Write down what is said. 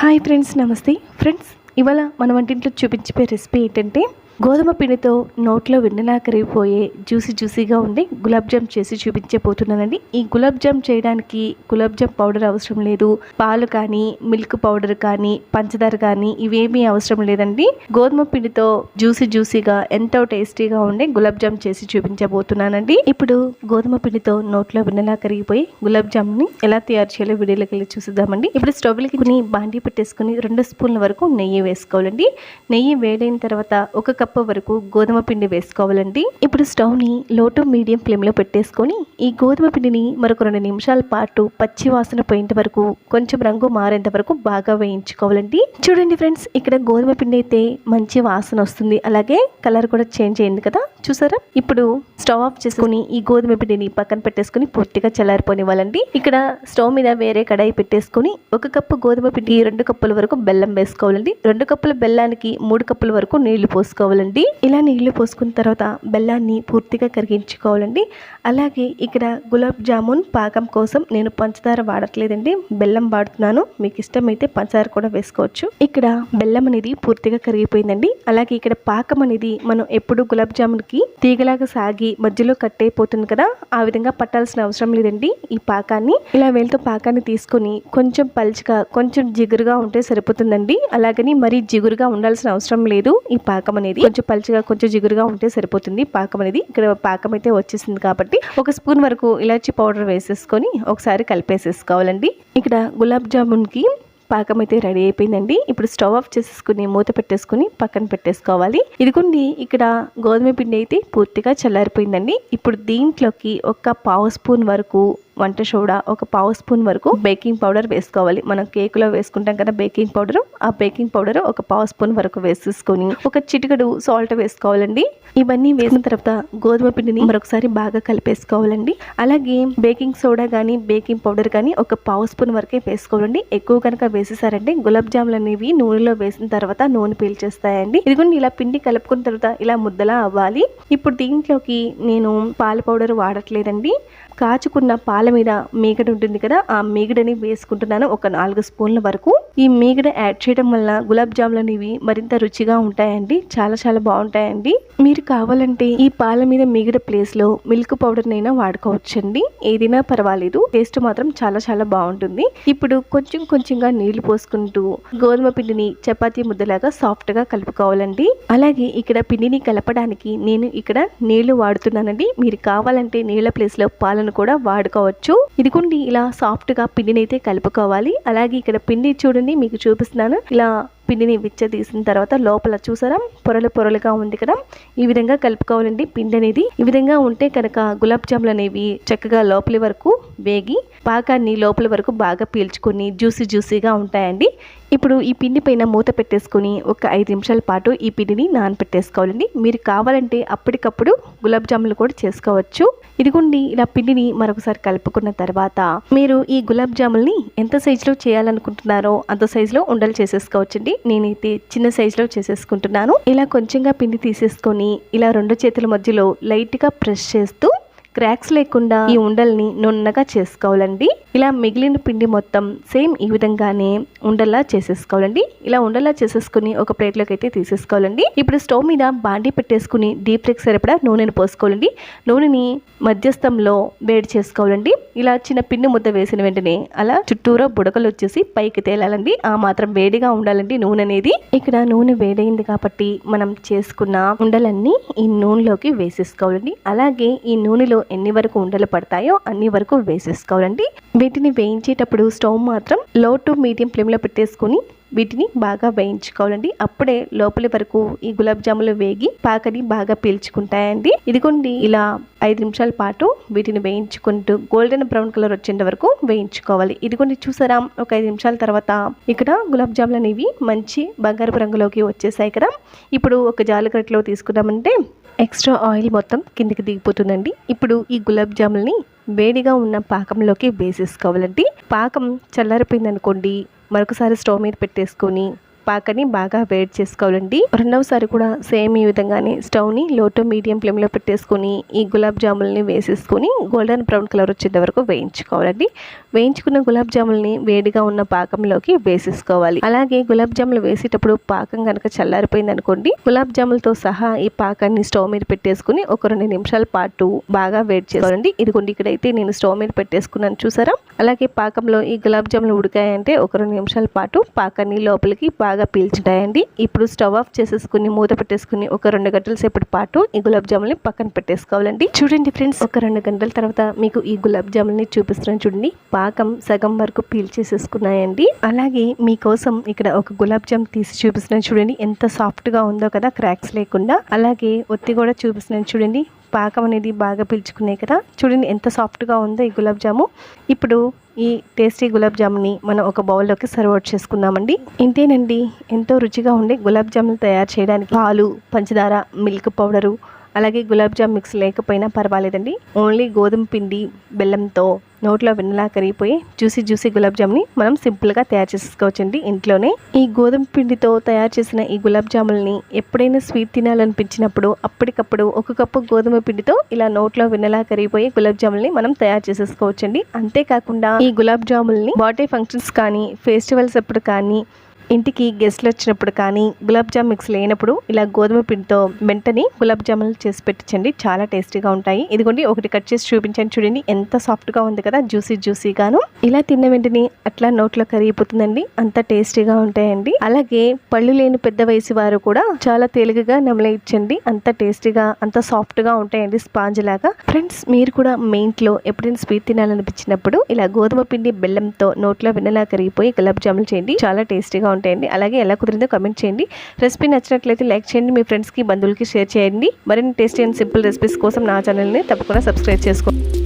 Hi friends నమస్తే. Friends ఇవాళ మన వంటింట్లో చూపించే రెసిపీ ఏంటంటే గోధుమ పిండితో నోట్లో వెన్నెలా కరిగిపోయే జ్యూసీ జ్యూసీగా ఉండే గులాబ్ జామ్ చేసి చూపించబోతున్నానండి. ఈ గులాబ్ జామ్ చేయడానికి గులాబ్ జామ్ పౌడర్ అవసరం లేదు. పాలు కానీ మిల్క్ పౌడర్ కానీ పంచదార కానీ ఇవేమీ అవసరం లేదండి. గోధుమ పిండితో జ్యూసీ జ్యూసీగా ఎంతో టేస్టీగా ఉండే గులాబ్ జామ్ చేసి చూపించబోతున్నానండి. ఇప్పుడు గోధుమ పిండితో నోట్లో వెన్నెలా కరిగిపోయి గులాబ్ జామ్ని ఎలా తయారు చేయాలో వీడియోలోకి వెళ్ళి చూసిద్దామండి. ఇప్పుడు స్టవ్లకి బాండీ పెట్టేసుకుని రెండు స్పూన్ల వరకు నెయ్యి వేసుకోవాలండి. నెయ్యి వేడైన తర్వాత ఒక కప్ కప్పు వరకు గోధుమ పిండి వేసుకోవాలండి. ఇప్పుడు స్టవ్ని లో టు మీడియం ఫ్లేమ్లో పెట్టేసుకొని ఈ గోధుమ పిండిని మరొక రెండు నిమిషాల పాటు పచ్చి వాసన పోయేంత వరకు కొంచెం రంగు మారేంత వరకు బాగా వేయించుకోవాలండి. చూడండి ఫ్రెండ్స్ ఇక్కడ గోధుమ పిండి అయితే మంచి వాసన వస్తుంది. అలాగే కలర్ కూడా చేంజ్ అయింది కదా. చూసారా? ఇప్పుడు స్టవ్ ఆఫ్ చేసుకుని ఈ గోధుమ పిండిని పక్కన పెట్టేసుకుని పూర్తిగా చల్లారిపోనివ్వాలండి. ఇక్కడ స్టవ్ మీద వేరే కడాయి పెట్టేసుకుని ఒక కప్పు గోధుమ పిండి రెండు కప్పుల వరకు బెల్లం వేసుకోవాలండి. రెండు కప్పుల బెల్లానికి మూడు కప్పుల వరకు నీళ్ళు పోసుకోవాలి పోసుకోవాలండి ఇలా నీళ్ళు పోసుకున్న తర్వాత బెల్లాన్ని పూర్తిగా కరిగించుకోవాలండి. అలాగే ఇక్కడ గులాబ్ జామున్ పాకం కోసం నేను పంచదార వాడట్లేదండి. బెల్లం వాడుతున్నాను. మీకు ఇష్టమైతే పంచదార కూడా వేసుకోవచ్చు. ఇక్కడ బెల్లం అనేది పూర్తిగా కరిగిపోయిందండి. అలాగే ఇక్కడ పాకం అనేది మనం ఎప్పుడు గులాబ్ జామున్కి తీగలాగా సాగి మధ్యలో కట్టయిపోతుంది కదా ఆ విధంగా పట్టాల్సిన అవసరం లేదండి ఈ పాకాన్ని. ఇలా వెళ్తూ పాకాన్ని తీసుకొని కొంచెం పల్చగా కొంచెం జిగురుగా ఉంటే సరిపోతుందండి. అలాగని మరీ జిగురుగా ఉండాల్సిన అవసరం లేదు ఈ పాకం అనేది. కొంచెం పల్చగా కొంచెం జిగురుగా ఉంటే సరిపోతుంది. పాకం అనేది ఇక్కడ పాకం అయితే వచ్చేసింది కాబట్టి ఒక స్పూన్ వరకు ఇలాచీ పౌడర్ వేసేసుకొని ఒకసారి కలిపేసేసుకోవాలండి. ఇక్కడ గులాబ్ జామున్కి పాకం అయితే రెడీ అయిపోయిందండి. ఇప్పుడు స్టవ్ ఆఫ్ చేసేసుకుని మూత పెట్టేసుకుని పక్కన పెట్టేసుకోవాలి. ఇదిగోండి ఇక్కడ గోధుమ పిండి అయితే పూర్తిగా చల్లారిపోయిందండి. ఇప్పుడు దీంట్లోకి ఒక పావు స్పూన్ వరకు వంట సోడా ఒక పావు స్పూన్ వరకు బేకింగ్ పౌడర్ వేసుకోవాలి. మనం కేకులో వేసుకుంటాం కదా బేకింగ్ పౌడర్ ఆ బేకింగ్ పౌడర్ ఒక పావు స్పూన్ వరకు వేసేసుకొని ఒక చిటికడు సాల్ట్ వేసుకోవాలండి. ఇవన్నీ వేసిన తర్వాత గోధుమ పిండిని మరొకసారి బాగా కలిపేసుకోవాలండి. అలాగే బేకింగ్ సోడా కానీ బేకింగ్ పౌడర్ కానీ ఒక పావు స్పూన్ వరకే వేసుకోవాలండి. ఎక్కువ కనుక వేసేసారంటే గులాబ్ జాములు అనేవి నూనెలో వేసిన తర్వాత నూనె పీల్చేస్తాయండి. ఇదిగోండి ఇలా పిండి కలుపుకున్న తర్వాత ఇలా ముద్దలా అవ్వాలి. ఇప్పుడు దీంట్లోకి నేను పాల పౌడర్ వాడట్లేదండి. కాచుకున్న పాల మీద మీగడ ఉంటుంది కదా ఆ మీగడని వేసుకుంటున్నాను ఒక నాలుగు స్పూన్ల వరకు. ఈ మీగడ యాడ్ చేయడం వల్ల గులాబ్ జాములు అనేవి మరింత రుచిగా ఉంటాయండి చాలా చాలా బాగుంటాయండి. మీరు కావాలంటే ఈ పాల మీద మీగడ ప్లేస్లో మిల్క్ పౌడర్ నైనా వాడుకోవచ్చండి ఏదైనా పర్వాలేదు టేస్ట్ మాత్రం చాలా చాలా బాగుంటుంది. ఇప్పుడు కొంచెం కొంచెంగా నీళ్ళు పోసుకుంటూ గోధుమ పిండిని చపాతీ ముద్దలాగా సాఫ్ట్గా కలుపుకోవాలండి. అలాగే ఇక్కడ పిండిని కలపడానికి నేను ఇక్కడ నీళ్ళు వాడుతున్నానండి. మీరు కావాలంటే నీళ్ళ ప్లేస్లో పాలను కూడా వాడుకోవచ్చు ఇదిగోండి ఇలా సాఫ్ట్గా పిండిని అయితే కలుపుకోవాలి. అలాగే ఇక్కడ పిండి చూడండి మీకు చూపిస్తున్నాను. ఇలా పిండిని విచ్చ తీసిన తర్వాత లోపల చూసారా? పొరలు పొరలుగా ఉంది కదా. ఈ విధంగా కలుపుకోవాలండి పిండి అనేది. ఈ విధంగా ఉంటే కనుక గులాబ్ జాములు అనేవి చక్కగా లోపలి వరకు వేగి పాకాన్ని లోపల వరకు బాగా పీల్చుకొని జ్యూసీ జ్యూసీగా ఉంటాయండి. ఇప్పుడు ఈ పిండి పైన మూత పెట్టేసుకొని ఒక ఐదు నిమిషాల పాటు ఈ పిండిని నానపెట్టేసుకోవాలండి. మీరు కావాలంటే అప్పటికప్పుడు గులాబ్ జాములు కూడా చేసుకోవచ్చు. ఇదిగోండి ఇలా పిండిని మరొకసారి కలుపుకున్న తర్వాత మీరు ఈ గులాబ్ జాముల్ని ఎంత సైజులో చేయాలనుకుంటున్నారో అంత సైజులో ఉండలు చేసేసుకోవచ్చండి. నేనైతే చిన్న సైజులో చేసేసుకుంటున్నాను. ఇలా కొంచెంగా పిండి తీసేసుకొని ఇలా రెండు చేతుల మధ్యలో లైట్గా ప్రెస్ చేస్తూ క్రాక్స్ లేకుండా ఈ ఉండల్ని నున్నగా చేసుకోవాలండి. ఇలా మిగిలిన పిండి మొత్తం సేమ్ ఈ విధంగానే ఉండల్లా చేసేసుకోవాలండి. ఇలా ఉండల్లా చేసేసుకుని ఒక ప్లేట్లోకి అయితే తీసేసుకోవాలండి. ఇప్పుడు స్టవ్ మీద బాండీ పెట్టేసుకుని డీప్ ఫ్రిక్ సరిపడా నూనెను పోసుకోవాలండి. నూనెని మధ్యస్థంలో వేడి చేసుకోవాలండి. ఇలా చిన్న పిండి ముద్ద వేసిన వెంటనే అలా చుట్టూరా బుడకలు వచ్చేసి పైకి తేలాలండి. ఆ మాత్రం వేడిగా ఉండాలండి నూనె అనేది. ఇక్కడ నూనె వేడైంది కాబట్టి మనం చేసుకున్న ఉండలన్నీ ఈ నూనెలోకి వేసేసుకోవాలండి. అలాగే ఈ నూనెలో ఎన్ని వరకు ఉండలు పడతాయో అన్ని వరకు వేసేసుకోవాలండి. వీటిని వేయించేటప్పుడు స్టవ్ మాత్రం లో టు మీడియం ఫ్లేమ్లో పెట్టేసుకొని వీటిని బాగా వేయించుకోవాలండి. అప్పుడే లోపలి వరకు ఈ గులాబ్ జాములు వేగి పాకని బాగా పీల్చుకుంటాయండి. ఇదిగోండి ఇలా ఐదు నిమిషాల పాటు వీటిని వేయించుకుంటూ గోల్డెన్ బ్రౌన్ కలర్ వచ్చేంత వరకు వేయించుకోవాలి. ఇదిగోండి చూసారా? ఒక ఐదు నిమిషాల తర్వాత ఇక్కడ గులాబ్ జాములు అనేవి మంచి బంగారపు రంగులోకి వచ్చేసాయి కదా. ఇప్పుడు ఒక జాలగట్లో తీసుకున్నామంటే ఎక్స్ట్రా ఆయిల్ మొత్తం కిందికి దిగిపోతుందండి. ఇప్పుడు ఈ గులాబ్ జాముల్ని వేడిగా ఉన్న పాకంలోకి వేసేసుకోవాలండి. పాకం చల్లారిపోయిందనుకోండి మరొకసారి స్టవ్ మీద పెట్టేసుకొని పాకని బాగా వేడి చేసుకోవాలండి. రెండవసారి కూడా సేమ్ ఈ విధంగానే స్టవ్ని లో టు మీడియం ఫ్లేమ్లో పెట్టేసుకొని ఈ గులాబ్ జాములని వేసేసుకొని గోల్డెన్ బ్రౌన్ కలర్ వచ్చేంత వరకు వేయించుకోవాలండి. వేయించుకున్న గులాబ్ జాములని వేడిగా ఉన్న పాకంలోకి వేసేసుకోవాలి. అలాగే గులాబ్ జాములు వేసేటప్పుడు పాకం కనుక చల్లారిపోయింది అనుకోండి గులాబ్ జాములతో సహా ఈ పాకాన్ని స్టవ్ మీద పెట్టేసుకుని ఒక రెండు నిమిషాల పాటు బాగా వేడి చేసుకోవాలండి. ఇదిగోండి ఇక్కడైతే నేను స్టవ్ మీద పెట్టేసుకున్నాను చూసారా? అలాగే పాకంలో ఈ గులాబ్ జాములు ఉడికాయంటే ఒక రెండు నిమిషాల పాటు పాకాన్ని లోపలికి బాగా పీల్చుంటాయండి. ఇప్పుడు స్టవ్ ఆఫ్ చేసేసుకుని మూత పెట్టేసుకుని ఒక రెండు గంటల సేపటి పాటు ఈ గులాబ్ జాములని పక్కన పెట్టేసుకోవాలండి. చూడండి ఫ్రెండ్స్ ఒక రెండు గంటల తర్వాత మీకు ఈ గులాబ్ జాములని చూపిస్తున్నాను చూడండి. పాకం సగం వరకు పీల్చేసేసుకున్నాయండి అలాగే మీకోసం ఇక్కడ ఒక గులాబ్ జామ్ తీసి చూపిస్తున్నాను చూడండి. ఎంత సాఫ్ట్గా ఉందో కదా క్రాక్స్ లేకుండా. అలాగే ఒత్తి కూడా చూపిస్తున్నాను చూడండి. పాకం అనేది బాగా పీల్చుకున్నాయి కదా. చూడండి ఎంత సాఫ్ట్గా ఉందో ఈ గులాబ్ జాము. ఇప్పుడు ఈ టేస్టీ గులాబ్ జాముని మనం ఒక బౌల్లోకి సర్వ్ అవుట్ చేసుకుందామండి. ఇంతేనండి. ఎంతో రుచిగా ఉండే గులాబ్ జాములు తయారు చేయడానికి పాలు పంచదార మిల్క్ పౌడరు అలాగే గులాబ్ జామ్ మిక్స్ లేకపోయినా పర్వాలేదండి. ఓన్లీ గోధుమ పిండి బెల్లంతో నోట్లో వెన్నలా కరిగిపోయి జ్యూసీ జ్యూసీ గులాబ్ జామ్ని మనం సింపుల్గా తయారు చేసుకోవచ్చండి ఇంట్లోనే. ఈ గోధుమ పిండితో తయారు చేసిన ఈ గులాబ్ జాములని ఎప్పుడైనా స్వీట్ తినాలనిపించినప్పుడు అప్పటికప్పుడు ఒక కప్పు గోధుమ పిండితో ఇలా నోట్లో వెన్నలా కరిగిపోయి గులాబ్ జాములని మనం తయారు చేసేసుకోవచ్చండి. అంతేకాకుండా ఈ గులాబ్ జాములని బర్త్డే ఫంక్షన్స్ కానీ ఫెస్టివల్స్ అప్పుడు కానీ ఇంటికి గెస్ట్లు వచ్చినప్పుడు కానీ గులాబ్ జామ్ మిక్స్ లేనప్పుడు ఇలా గోధుమ పిండితో వెంటనే గులాబ్ జాములు చేసి పెట్టించండి చాలా టేస్టీగా ఉంటాయి. ఇదిగోండి ఒకటి కట్ చేసి చూపించండి చూడండి. ఎంత సాఫ్ట్గా ఉంది కదా జ్యూసీ జ్యూసీగాను ఇలా తిన్న వెంటనే అట్లా నోట్లో కరిగిపోతుందండి. అంత టేస్టీగా ఉంటాయండి. అలాగే పళ్ళు లేని పెద్ద వయసు వారు కూడా చాలా తేలికగా నమలేయచ్చండి అంత టేస్టీగా అంత సాఫ్ట్గా ఉంటాయండి స్పాంజ్ లాగా. ఫ్రెండ్స్ మీరు కూడా మీ ఇంట్లో ఎప్పుడైనా స్వీట్ తినాలనిపించినప్పుడు ఇలా గోధుమ పిండి బెల్లంతో నోట్లో వెన్నలా కరిగిపోయి గులాబ్ జాములు చేయండి. చాలా టేస్టీగా ఉంటాయండి అలాగే ఎలా కుదిరిందో కమెంట్ చేయండి. రెసిపీ నచ్చినట్లయితే లైక్ చేయండి. మీ ఫ్రెండ్స్కి బంధువులకి షేర్ చేయండి. మరిన్ని టేస్టీ అండ్ సింపుల్ రెసిపీస్ కోసం నా ఛానల్ని తప్పకుండా సబ్స్క్రైబ్ చేసుకోండి